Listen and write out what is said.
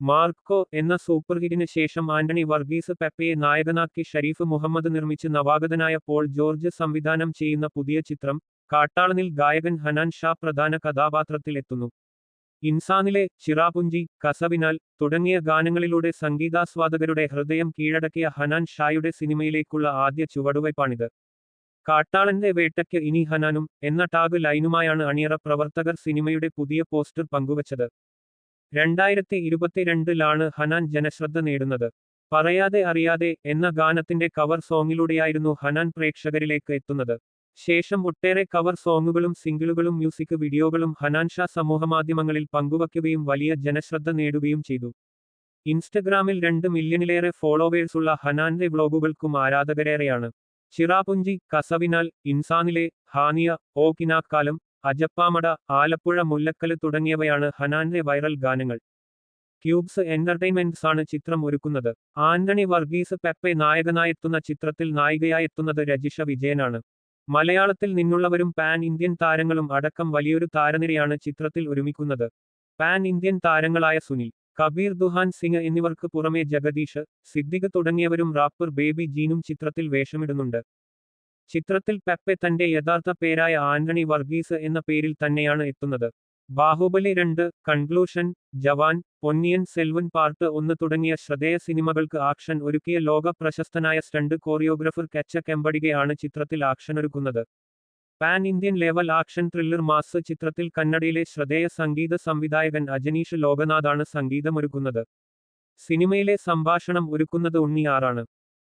Marco എന്ന super ഹിറ്റിന് ശേഷം ആന്റണി വർഗീസ് പെപ്പയെ നായകനാക്കി ഷരീഫ് മുഹമ്മദ് നിർമ്മിച്ച് നവാഗതനായ പോൾ ജോർജ് സംവിധാനം ചെയ്യുന്ന പുതിയ ചിത്രം കാട്ടാളനിൽ ഗായകൻ ഹനാൻ ഷാ പ്രധാന കഥാപാത്രത്തിലെത്തുന്നു. ഇൻസാനിലെ ചിറാപുഞ്ചി കസവിനാൽ തുടങ്ങിയ ഗാനങ്ങളിലൂടെ സംഗീതാസ്വാദകരുടെ ഹൃദയം കീഴടക്കിയ ഹനാൻ ഷായുടെ സിനിമയിലേക്കുള്ള ആദ്യ ചുവടുവയ്പാണിത്. കാട്ടാളന്റെ വേട്ടയ്ക്ക് ഇനി ഹനാനും എന്ന ടാഗ് ലൈനുമായാണ് അണിയറ പ്രവർത്തകർ സിനിമയുടെ പുതിയ പോസ്റ്റർ പങ്കുവച്ചത്. രണ്ടായിരത്തി ഇരുപത്തിരണ്ടിലാണ് ഹനാൻ ജനശ്രദ്ധ നേടുന്നത്. പറയാതെ അറിയാതെ എന്ന ഗാനത്തിന്റെ കവർ സോങ്ങിലൂടെയായിരുന്നു ഹനാൻ പ്രേക്ഷകരിലേക്ക് എത്തുന്നത്. ശേഷം ഒട്ടേറെ കവർ സോങ്ങുകളും സിംഗിളുകളും മ്യൂസിക് വീഡിയോകളും ഹനാൻ ഷാ സമൂഹമാധ്യമങ്ങളിൽ പങ്കുവയ്ക്കുകയും വലിയ ജനശ്രദ്ധ നേടുകയും ചെയ്തു. ഇൻസ്റ്റഗ്രാമിൽ രണ്ട് മില്യണിലേറെ ഫോളോവേഴ്സുള്ള ഹനാന്റെ വ്ളോഗുകൾക്കും ആരാധകരേറെയാണ്. ചിറാപുഞ്ചി കസവിനാൽ ഇൻസാനിലെ ഹാനിയ ഓ കിനാക്കാലം അജപ്പാമട ആലപ്പുഴ മുല്ലക്കൽ തുടങ്ങിയവയാണ് ഹനാന്റെ വൈറൽ ഗാനങ്ങൾ. ക്യൂബ്സ് എന്റർടൈൻമെന്റ്സ് ആണ് ചിത്രം ഒരുക്കുന്നത്. ആന്റണി വർഗീസ് പെപ്പെ നായകനായെത്തുന്ന ചിത്രത്തിൽ നായികയായെത്തുന്നത് രജിഷ വിജയനാണ്. മലയാളത്തിൽ നിന്നുള്ളവരും പാൻ ഇന്ത്യൻ താരങ്ങളും അടക്കം വലിയൊരു താരനിരയാണ് ചിത്രത്തിൽ ഒരുമിക്കുന്നത്. പാൻ ഇന്ത്യൻ താരങ്ങളായ സുനിൽ കബീർ ദുഹാൻ സിംഗ് എന്നിവർക്ക് പുറമെ ജഗദീഷ് സിദ്ദിഖ് തുടങ്ങിയവരും റാപ്പർ ബേബി ജീനും ചിത്രത്തിൽ വേഷമിടുന്നുണ്ട്. ചിത്രത്തിൽ പെപ്പെ തന്റെ യഥാർത്ഥ പേരായ ആന്റണി വർഗീസ് എന്ന പേരിൽ തന്നെയാണ് എത്തുന്നത്. ബാഹുബലി രണ്ട് കൺക്ലൂഷൻ ജവാൻ പൊന്നിയൻ സെൽവൻ പാർട്ട് ഒന്ന് തുടങ്ങിയ ശ്രദ്ധേയ സിനിമകൾക്ക് ആക്ഷൻ ഒരുക്കിയ ലോക പ്രശസ്തനായ സ്റ്റണ്ട് കോറിയോഗ്രാഫർ കെച്ച കെമ്പടികയാണ് ചിത്രത്തിൽ ആക്ഷൻ ഒരുക്കുന്നത് pan Indian level action thriller mass ചിത്രത്തിൽ കന്നഡയിലെ ശ്രദ്ധേയ സംഗീത സംവിധായകൻ അജനീഷ് ലോകനാഥാണ് സംഗീതമൊരുക്കുന്നത്. സിനിമയിലെ സംഭാഷണം ഒരുക്കുന്നത് ഉണ്ണിയാറാണ്